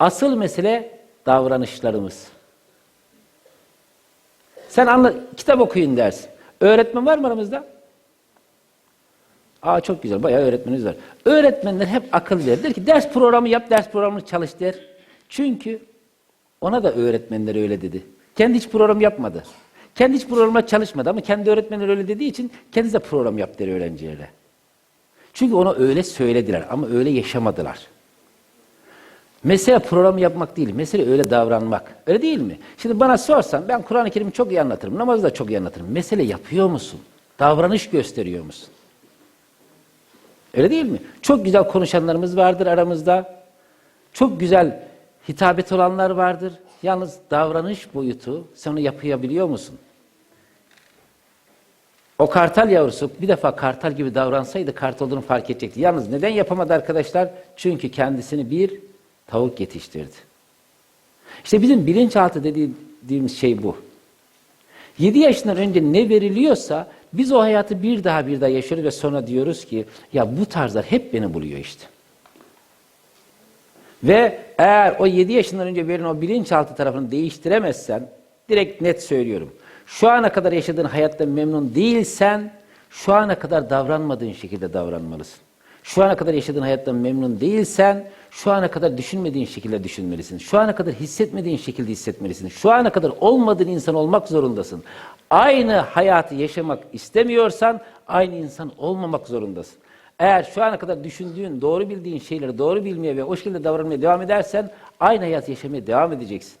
Asıl mesele davranışlarımız. Sen anla, kitap okuyun dersin. Öğretmen var mı aramızda? Aa çok güzel, bayağı öğretmenimiz var. Öğretmenler hep akıl verir. Der ki ders programı yap, ders programını çalış der. Çünkü ona da öğretmenler öyle dedi. Kendi hiç program yapmadı. Kendi hiç programla çalışmadı ama kendi öğretmenler öyle dediği için kendisi de program yap der öğrencilere. Çünkü ona öyle söylediler ama öyle yaşamadılar. Mesele programı yapmak değil, mesele öyle davranmak. Öyle değil mi? Şimdi bana sorsan ben Kur'an-ı Kerim'i çok iyi anlatırım, namazı da çok iyi anlatırım. Mesele yapıyor musun? Davranış gösteriyor musun? Öyle değil mi? Çok güzel konuşanlarımız vardır aramızda. Çok güzel hitabet olanlar vardır. Yalnız davranış boyutu sen onu yapabiliyor musun? O kartal yavrusu bir defa kartal gibi davransaydı kartal olduğunu fark edecekti. Yalnız neden yapamadı arkadaşlar? Çünkü kendisini bir tavuk yetiştirdi. İşte bizim bilinçaltı dediğimiz şey bu. 7 yaşından önce ne veriliyorsa biz o hayatı bir daha bir daha yaşıyoruz ve sonra diyoruz ki ya bu tarzlar hep beni buluyor işte. Ve eğer o 7 yaşından önce verilen o bilinçaltı tarafını değiştiremezsen direkt net söylüyorum. Şu ana kadar yaşadığın hayatta memnun değilsen şu ana kadar davranmadığın şekilde davranmalısın. Şu ana kadar yaşadığın hayattan memnun değilsen şu ana kadar düşünmediğin şekilde düşünmelisin. Şu ana kadar hissetmediğin şekilde hissetmelisin. Şu ana kadar olmadığın insan olmak zorundasın. Aynı hayatı yaşamak istemiyorsan aynı insan olmamak zorundasın. Eğer şu ana kadar düşündüğün, doğru bildiğin şeyleri doğru bilmeye ve o şekilde davranmaya devam edersen aynı hayatı yaşamaya devam edeceksin.